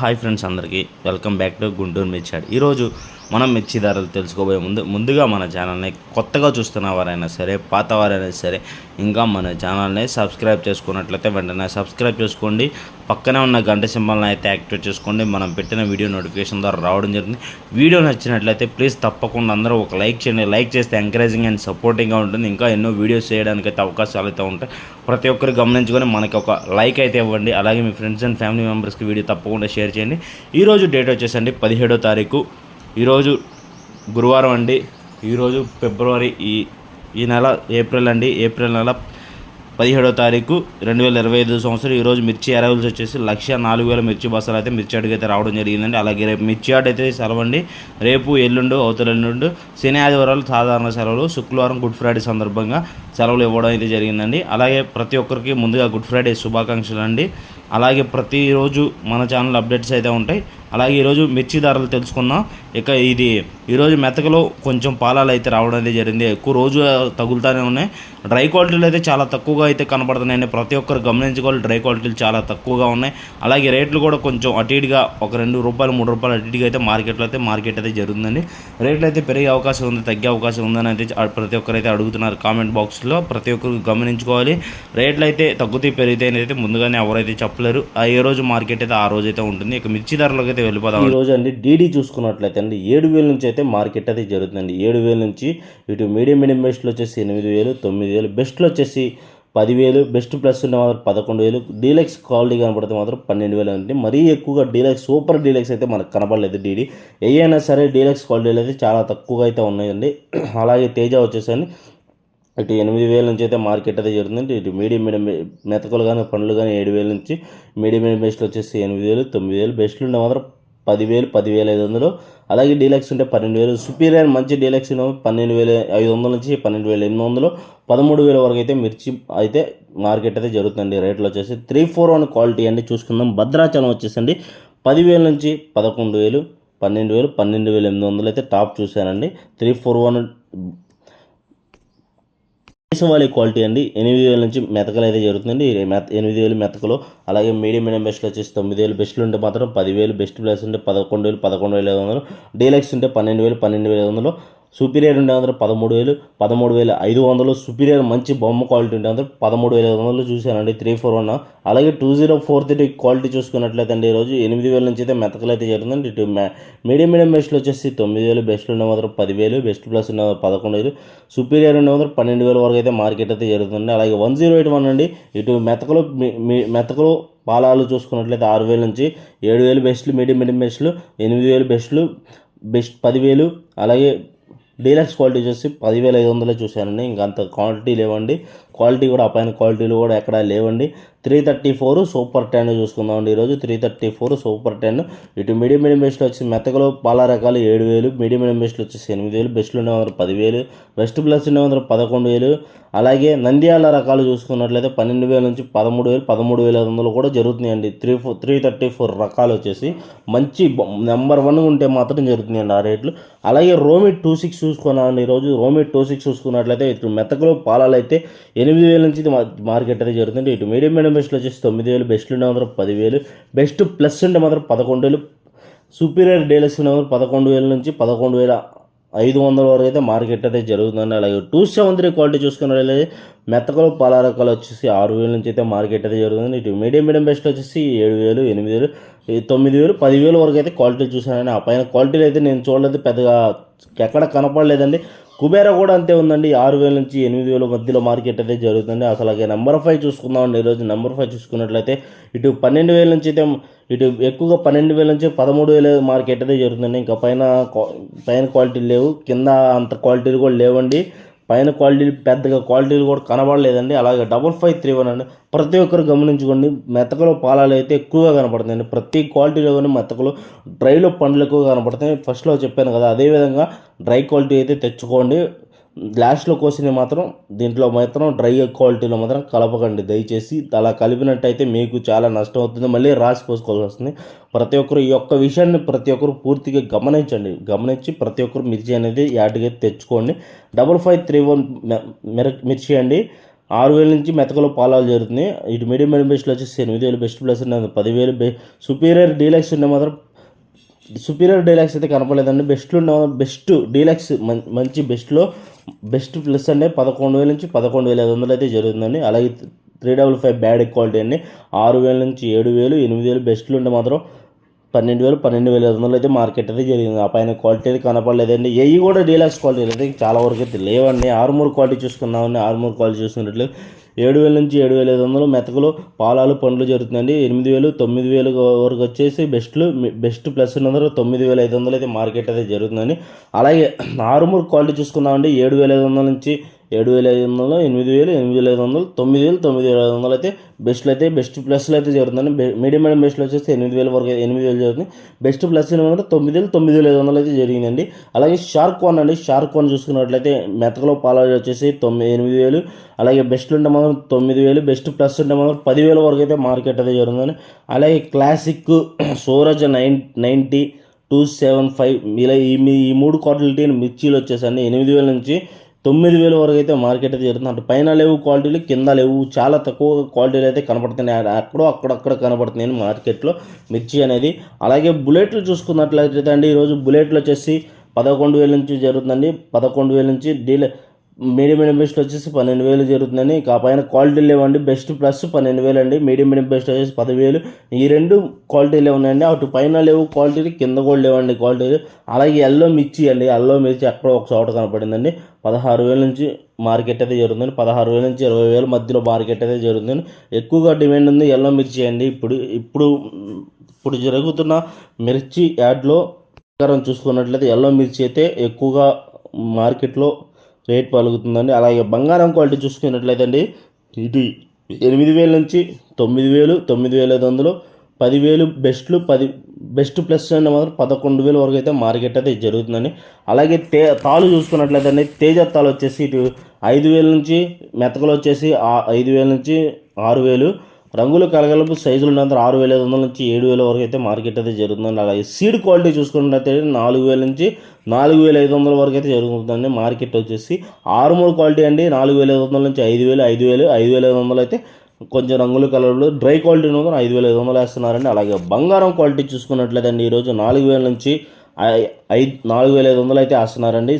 Hi friends అందరికీ. Welcome back to Guntur మిర్చాడ్ ఈరోజు మనం మిర్చి ధరలు తెలుసుకోబోయే ముందు ముందుగా మన ఛానల్ని కొత్తగా చూస్తున్న వారైనా సరే పాత వారైనా సరే ఇంకా మన ఛానల్ని సబ్స్క్రైబ్ చేసుకున్నట్లయితే వెంటనే సబ్స్క్రైబ్ చేసుకోండి. పక్కనే ఉన్న గంట సింబల్ని అయితే యాక్టివేట్ చేసుకోండి. మనం పెట్టిన వీడియో నోటిఫికేషన్ ద్వారా రావడం జరుగుతుంది. వీడియో నచ్చినట్లయితే ప్లీజ్ తప్పకుండా అందరూ ఒక లైక్ చేయండి. లైక్ చేస్తే ఎంకరేజింగ్ అండ్ సపోర్టింగ్గా ఉంటుంది. ఇంకా ఎన్నో వీడియోస్ చేయడానికి అయితే అవకాశాలు అయితే ఉంటాయి. ప్రతి ఒక్కరు గమనించుకొని మనకి ఒక లైక్ అయితే ఇవ్వండి. అలాగే మీ ఫ్రెండ్స్ అండ్ ఫ్యామిలీ మెంబర్స్కి వీడియో తప్పకుండా షేర్ చేయండి. ఈరోజు డేట్ వచ్చేసండి పదిహేడో తారీఖు. ఈరోజు గురువారం అండి. ఈరోజు ఫిబ్రవరి ఈ ఈ నెల ఏప్రిల్ అండి. ఏప్రిల్ నెల పదిహేడో తారీఖు రెండు వేల ఇరవై ఐదు సంవత్సరం. ఈరోజు మిర్చి అరైవల్స్ వచ్చేసి లక్ష నాలుగు వేల మిర్చి బస్సులు అయితే మిర్చి అడుగు అయితే రావడం జరిగిందండి. అలాగే రేపు మిర్చి ఆట అయితే సెలవండి. రేపు ఎల్లుండు అవతల ఎల్లుండు శని ఆదివారాలు సాధారణ సెలవులు. శుక్రవారం గుడ్ ఫ్రైడే సందర్భంగా సెలవులు ఇవ్వడం అయితే జరిగిందండి. అలాగే ప్రతి ఒక్కరికి ముందుగా గుడ్ ఫ్రైడే శుభాకాంక్షలు అండి అలాగే ప్రతిరోజు మన ఛానల్ అప్డేట్స్ అయితే ఉంటాయి. అలాగే ఈరోజు మిర్చి ధరలు తెలుసుకుందాం. ఇక ఇది ఈరోజు మెతకలో కొంచెం పాలాలు అయితే రావడం అయితే జరిగింది. ఎక్కువ రోజు తగులుతూనే ఉన్నాయి. డ్రై క్వాలిటీలు అయితే చాలా తక్కువగా అయితే కనపడుతున్నాయండి ప్రతి ఒక్కరు గమనించుకోవాలి డ్రై క్వాలిటీలు చాలా తక్కువగా ఉన్నాయి. అలాగే రేట్లు కూడా కొంచెం అటు ఇటుగా ఒక రెండు రూపాయలు మూడు రూపాయలు అటు ఇటుగా అయితే మార్కెట్లో అయితే మార్కెట్ అయితే జరుగుతుందండి. రేట్లు అయితే పెరిగే అవకాశం ఉంది తగ్గే అవకాశం ఉందని అయితే ప్రతి ఒక్కరు అయితే అడుగుతున్నారు కామెంట్ బాక్స్లో. ప్రతి ఒక్కరు గమనించుకోవాలి. రేట్లు అయితే తగ్గుతాయి పెరిగితే అయితే ముందుగానే ఎవరైతే చెప్పలేరు. ఆ ఏ రోజు మార్కెట్ అయితే ఆ రోజు అయితే ఉంటుంది. ఇక మిర్చి ధరలకు అయితే వెళ్ళిపోదాం ఈ రోజు అండి డీడీ చూసుకున్నట్లయితే అండి ఏడు వేల నుంచి అయితే మార్కెట్ అయితే జరుగుతుందండి. ఏడు వేల నుంచి ఇటు మీడియం మీడియం బెస్ట్లో వచ్చేసి ఎనిమిది వేలు తొమ్మిది వేలు బెస్ట్లో వచ్చేసి పదివేలు బెస్ట్ ప్లస్ ఉంటే మాత్రం పదకొండు వేలు డీలక్స్ క్వాలిటీ కనపడితే మాత్రం పన్నెండు వేలు అంటే మరీ ఎక్కువగా డీలక్స్ సూపర్ డీలక్స్ అయితే మనకు కనపడలేదు డీడీ ఏ అయినా సరే డీలక్స్ క్వాలిటీలు అయితే చాలా తక్కువగా అయితే ఉన్నాయండి. అలాగే తేజ వచ్చేసండి ఇటు ఎనిమిది వేల నుంచి అయితే మార్కెట్ అయితే జరుగుతుంది ఇటు మీడియం మీడియం మెతకలు కానీ పండ్లు కానీ ఏడు వేల నుంచి మీడియం మీడియం బెస్ట్లు వచ్చేసి ఎనిమిది వేలు తొమ్మిది వేలు. బెస్ట్లు ఉండే మాత్రం పదివేలు పదివేల ఐదు వందలు. అలాగే డీలక్స్ ఉంటే పన్నెండు వేలు. సుపీరియర్ మంచి డీలక్స్ పన్నెండు వేల ఐదు వందల నుంచి పన్నెండు వేల ఎనిమిది వందలు. పదమూడు వేల వరకు అయితే మిర్చి అయితే మార్కెట్ అయితే జరుగుతుంది రేట్లు వచ్చేసి త్రీ ఫోర్ వన్ క్వాలిటీ అండి. చూసుకుందాం. భద్రాచలం వచ్చేసండి. పదివేల నుంచి పదకొండు వేలు పన్నెండు వేలు పన్నెండు వేల ఎనిమిది వందలు అయితే టాప్ చూశానండి. త్రీ ఫోర్ వన్ దేశవాళీ క్వాలిటీ అండి. ఎనిమిది వేల నుంచి మెతకలు అయితే జరుగుతుందండి. మెత ఎనిమిది వేలు మెతకలు అలాగే మీడియం మీడియం బెస్ట్లు వచ్చేసి తొమ్మిది వేలు బెస్ట్లు ఉంటే మాత్రం పదివేలు బెస్ట్ ప్లేస్ ఉంటే పదకొండు వేలు పదకొండు వేల ఐదు వందలు. డీలక్స్ ఉంటే పన్నెండు వేలు పన్నెండు వేల ఐదు వందలు. సుపీరియర్ ఉండే అందరూ పదమూడు వేలు పదమూడు వేల ఐదు వందలు. సుపీరియర్ మంచి బొమ్మ క్వాలిటీ ఉంటే అందరూ పదమూడు వేల ఐదు వందలు చూశానండి త్రీ ఫోర్ వన్ అలాగే two zero four three quality చూసుకున్నట్లయితే అండి ఈరోజు ఎనిమిది వేల నుంచి అయితే మెతకలు అయితే జరుగుతుంది ఇటు మీడియం మీడియం బెస్ట్లు వచ్చేసి తొమ్మిది వేలు బెస్ట్లు ఉన్న మాత్రం పదివేలు బెస్ట్ ప్లస్ ఉన్న పదకొండు వేలు. సుపీరియర్ ఉండే మాత్రం పన్నెండు వేల వరకు అయితే మార్కెట్ అయితే జరుగుతుంది అలాగే వన్ జీరో ఎయిట్ వన్ అండి ఇటు మెతకలు మీ- మెతకలు పాలాలు చూసుకున్నట్లయితే ఆరు వేల నుంచి ఏడు వేలు బెస్ట్లు మీడియం మీడియం బెస్ట్లు ఎనిమిది వేలు బెస్ట్లు బెస్ట్ పదివేలు అలాగే డీలక్స్ క్వాలిటీ వచ్చేసి పదివేల ఐదు వందలే చూశానండి. ఇంకా అంత క్వాలిటీ లేవండి. క్వాలిటీ కూడా అపైన పైన క్వాలిటీలు కూడా ఎక్కడా లేవండి. Three thirty four super ten చూసుకుందామండి ఈరోజు. Three thirty four super ten. ఇటు మీడియం మీడియం బెస్ట్లు వచ్చి మెత్తకలో పాల రకాలు ఏడు వేలు. మీడియం మీడియం బెస్ట్లు వచ్చేసి ఎనిమిది వేలు. బెస్ట్లు ఉండే వందలు పదివేలు. బెస్ట్ ప్లస్ ఉండే వందలు పదకొండు వేలు. అలాగే నంద్యాల రకాలు చూసుకున్నట్లయితే పన్నెండు వేల నుంచి పదమూడు వేలు పదమూడు వేల ఐదు వందలు కూడా జరుగుతున్నాయండి. Three four three thirty four రకాలు వచ్చేసి మంచి నెంబర్ వన్ ఉంటే మాత్రం జరుగుతున్నాయండి ఆ రేట్లు. అలాగే రోమి టూ సిక్స్ చూసుకున్నామండి ఈరోజు. రోమి టూ సిక్స్ చూసుకున్నట్లయితే ఇటు మెత్తకలో పాలాలు అయితే ఎనిమిది వేల నుంచి ఇది మా- మార్కెట్ అయితే జరుగుతుంది. ఇటు మీడియం మీడియం బెస్ట్లు వచ్చేసి తొమ్మిది వేలు బెస్ట్ ఉండే మాత్రం పదివేలు బెస్ట్ ప్లస్ ఉంటే మాత్రం పదకొండు వేలు సూపీరియర్ డీలక్స్ ఉండే మాత్రం పదకొండు వేల నుంచి పదకొండు వేల ఐదు వందల వరకు అయితే మార్కెట్ అయితే జరుగుతుంది. అలాగే టూ సెవెన్ త్రీ క్వాలిటీ చూసుకున్నట్లయితే మెత్తకలు పాల రకాలు వచ్చేసి ఆరు వేల నుంచి అయితే మార్కెట్ అయితే జరుగుతుంది. ఇటు మీడియం మీడియం బెస్ట్ వచ్చేసి ఏడు వేలు ఎనిమిది వేలు తొమ్మిది వేలు పదివేలు వరకు అయితే క్వాలిటీ చూసానండి ఆ పైన క్వాలిటీలు అయితే నేను చూడలేదు పెద్దగా ఎక్కడ కనపడలేదండి. కుబేర కూడా అంతే ఉందండి. ఆరు వేల నుంచి ఎనిమిది వేల మధ్యలో మార్కెట్ అయితే జరుగుతుంది. అసలు అలాగే నెంబర్ ఫైవ్ చూసుకుందామండి ఈరోజు నెంబర్ ఫైవ్ చూసుకున్నట్లయితే ఇటు పన్నెండు వేల నుంచి అయితే ఇటు ఎక్కువగా పన్నెండు వేల నుంచి పదమూడు వేల మార్కెట్ అయితే జరుగుతుంది. ఇంకా పైన పైన క్వాలిటీ లేవు. కింద అంత క్వాలిటీలు కూడా లేవండి. పైన క్వాలిటీలు పెద్దగా క్వాలిటీలు కూడా కనబడలేదండి. అలాగే డబల్ ఫైవ్ త్రీ వన్ అండి ప్రతి ఒక్కరు గమనించుకోండి. మెత్తకలో పాలాలు అయితే ఎక్కువగా కనపడుతాయండి ప్రతి క్వాలిటీలో కానీ మెత్తకలు డ్రైలో పండ్లు ఎక్కువ కనపడతాయి ఫస్ట్లో చెప్పాను కదా అదేవిధంగా డ్రై క్వాలిటీ అయితే తెచ్చుకోండి. గ్లాస్లో కోసిన మాత్రం దీంట్లో మాత్రం డ్రై క్వాలిటీలో మాత్రం కలపకండి. దయచేసి అలా కలిపినట్టయితే మీకు చాలా నష్టం అవుతుంది. మళ్ళీ రాసి పోసుకోవాల్సి వస్తుంది. ప్రతి ఒక్కరు ఈ యొక్క విషయాన్ని ప్రతి ఒక్కరు పూర్తిగా గమనించండి. గమనించి ప్రతి ఒక్కరు మిర్చి అనేది యాడ్గా తెచ్చుకోండి. డబల్ ఫైవ్ త్రీ వన్ మిర్చి అండి. ఆరు వేల నుంచి మెతకలో పాలాలు జరుగుతుంది ఇటు మీడియం మీడియం బెస్ట్లో వచ్చేసి ఎనిమిది వేలు బెస్ట్ ప్లస్ ఉన్నది పదివేలు బె సుపీరియర్ డీలక్స్ ఉండే మాత్రం సుపీరియర్ డీలక్స్ అయితే కనపడలేదండి. బెస్ట్లో ఉన్న బెస్ట్ డీలక్స్ మంచి బెస్ట్లో బెస్ట్ ప్లస్ అంటే పదకొండు వేల నుంచి పదకొండు వేల ఐదు వందలు అయితే జరుగుతుందండి. అలాగే three double five bad quality అండి. ఆరు వేల నుంచి ఏడు వేలు ఎనిమిది వేలు బెస్ట్లు ఉంటే మాత్రం పన్నెండు వేలు పన్నెండు వేల ఐదు వందలు అయితే మార్కెట్ అయితే జరిగింది. ఆ పైన క్వాలిటీ అయితే కనపడలేదండి. ఏవి కూడా డీలాక్స్ క్వాలిటీ అయితే చాలా వరకు అయితే లేవండి. ఆరుమూరు క్వాలిటీ చూసుకున్నామండి ఆర్మూర్ క్వాలిటీ చూసుకున్నట్లు ఏడు వేల నుంచి ఏడు వేల ఐదు వందలు మెతకలు పాలాలు పండ్లు జరుగుతుందండి. ఎనిమిది వేలు తొమ్మిది వేలు వరకు వచ్చేసి బెస్ట్లు బెస్ట్ ప్లస్ ఉన్నందుకు తొమ్మిది వేల ఐదు వందలు అయితే మార్కెట్ అయితే జరుగుతుందండి. అలాగే ఆరుమూరు క్వాలిటీ చూసుకున్నామండి ఏడు వేల ఐదు వందల నుంచి ఏడు వేల ఐదు వందలు ఎనిమిది వేలు ఎనిమిది వేల ఐదు వందలు తొమ్మిది వేలు తొమ్మిది వేల ఐదు వందలు అయితే బెస్ట్లు అయితే బెస్ట్ ప్లస్లో అయితే జరుగుతుందండి మీడియం మీడియం బెస్ట్లో వచ్చేసి ఎనిమిది వేల వరకు ఎనిమిది వేలు జరుగుతుంది. బెస్ట్ ప్లస్ ఏమంటే తొమ్మిది వేలు తొమ్మిది వేల ఐదు వందలు అయితే జరిగిందండి. అలాగే షార్క్ వన్ అండి. షార్క్ వన్ చూసుకున్నట్లయితే మెతకలో పాలాజీ వచ్చేసి తొమ్మిది ఎనిమిది వేలు అలాగే బెస్ట్ ఉంటే మాత్రం తొమ్మిది వేలు బెస్ట్ ప్లస్ ఉంటే మాత్రం పదివేల వరకు అయితే మార్కెట్ అయితే జరుగుతుందండి అలాగే classic Suraj nine ninety two seven five ఇలా ఈ మీ ఈ మూడు క్వాలిటీ మిర్చీలు వచ్చేసండి ఎనిమిది వేల నుంచి తొమ్మిది వేల వరకు అయితే మార్కెట్ అయితే జరుగుతుంది. అంటే పైన లేవు క్వాలిటీలు కింద లేవు చాలా తక్కువ క్వాలిటీలు అయితే కనపడుతున్నాయి. అక్కడో అక్కడక్కడ కనపడుతున్నాయి మార్కెట్లో మిర్చి అనేది. అలాగే బుల్లెట్లు చూసుకున్నట్లయితే అండి ఈరోజు బుల్లెట్లు వచ్చేసి పదకొండు వేల నుంచి జరుగుతుందండి. పదకొండు వేల నుంచి డీలర్ మీడియం మీడియం బెస్ట్ వచ్చేసి పన్నెండు వేలు జరుగుతుందండి ఆ పైన క్వాలిటీ లేవండి. బెస్ట్ ప్లస్ పన్నెండు వేలు అండి మీడియం మీడియం బెస్ట్ వచ్చేసి పదివేలు. ఈ రెండు క్వాలిటీలే ఉన్నాయండి అటు పైన లేవు క్వాలిటీ కింద కూడా లేవండి క్వాలిటీ. అలాగే ఎల్లో మిర్చి అండి. ఎల్లో మిర్చి ఎక్కడో ఒక చోట కనపడిందండి. పదహారు వేల నుంచి మార్కెట్ అయితే జరుగుతుంది పదహారు వేల నుంచి ఇరవై వేల మధ్యలో మార్కెట్ అయితే జరుగుతుంది ఎక్కువగా డిమాండ్ ఉంది ఎల్లో మిర్చి అండి. ఇప్పుడు ఇప్పుడు ఇప్పుడు జరుగుతున్న మిర్చి యాడ్లో ప్రకారం చూసుకున్నట్లయితే ఎల్లో మిర్చి అయితే ఎక్కువగా మార్కెట్లో రేట్ పలుకుతుందండి. అలాగే బంగారం క్వాలిటీ చూసుకున్నట్లయితే అండి ఇది ఎనిమిది వేల నుంచి తొమ్మిది వేలు తొమ్మిది వేల ఐదు వందలు పదివేలు బెస్ట్లు పది బెస్ట్ ప్లస్ అంటే మాత్రం పదకొండు వేల వరకు అయితే మార్కెట్ అయితే జరుగుతుందండి. అలాగే తే తాలు చూసుకున్నట్లయితే అండి తేజ తాలు వచ్చేసి ఇటు ఐదు వేల నుంచి మెతకలు వచ్చేసి ఐదు వేల నుంచి ఆరు వేలు రంగులు కలగలుపు సైజులు ఉన్నంత ఆరు వేల ఐదు వందల నుంచి ఏడు వేల వరకు అయితే మార్కెట్ అయితే జరుగుతుందండి. అలాగే సీడ్ క్వాలిటీ చూసుకున్నట్లయితే నాలుగు వేల నుంచి నాలుగు వేల ఐదు వందల వరకు అయితే జరుగుతుందండి. మార్కెట్ వచ్చేసి ఆరు మూడు క్వాలిటీ అండి. నాలుగు వేల ఐదు వందల నుంచి ఐదు వేలు ఐదు వేలు ఐదు వేల ఐదు వందలు అయితే కొంచెం రంగులు కలర్లు డ్రై క్వాలిటీ ఉన్నది ఐదు వేల ఐదు వందలు వేస్తున్నారండి. అలాగే బంగారం క్వాలిటీ చూసుకున్నట్లయితే అండి ఈరోజు నాలుగు వేల నుంచి ఐదు నాలుగు వేల ఐదు వందలు అయితే వేస్తున్నారండి.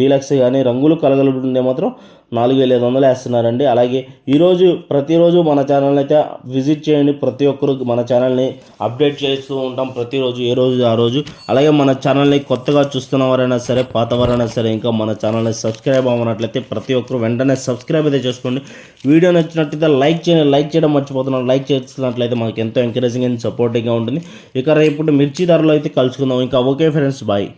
డీలక్స్ కానీ రంగులు కలగలుపు ఉండే మాత్రం నాలుగు వేల ఐదు వందలు వేస్తున్నారండి. అలాగే ఈరోజు ప్రతిరోజు మన ఛానల్ని అయితే విజిట్ చేయండి. ప్రతి ఒక్కరు మన ఛానల్ని అప్డేట్ చేస్తూ ఉంటాం. ప్రతిరోజు ఏ రోజు ఆ రోజు. అలాగే మన ఛానల్ని కొత్తగా చూస్తున్న వారైనా సరే పాత వారైనా సరే ఇంకా మన ఛానల్ని సబ్స్క్రైబ్ అవ్వనట్లయితే ప్రతి ఒక్కరు వెంటనే సబ్స్క్రైబ్ అయితే చేసుకోండి. వీడియో నచ్చినట్లయితే లైక్ చేయండి. లైక్ చేయడం మర్చిపోతున్నాను లైక్ చేస్తున్నట్లయితే మాకు ఎంతో ఎంకరేజింగ్ అండ్ సపోర్టింగ్గా ఉంటుంది. ఇక రేపు మిర్చి ధరలో అయితే కలుసుకుందాం. ఇంకా ఓకే ఫ్రెండ్స్ బాయ్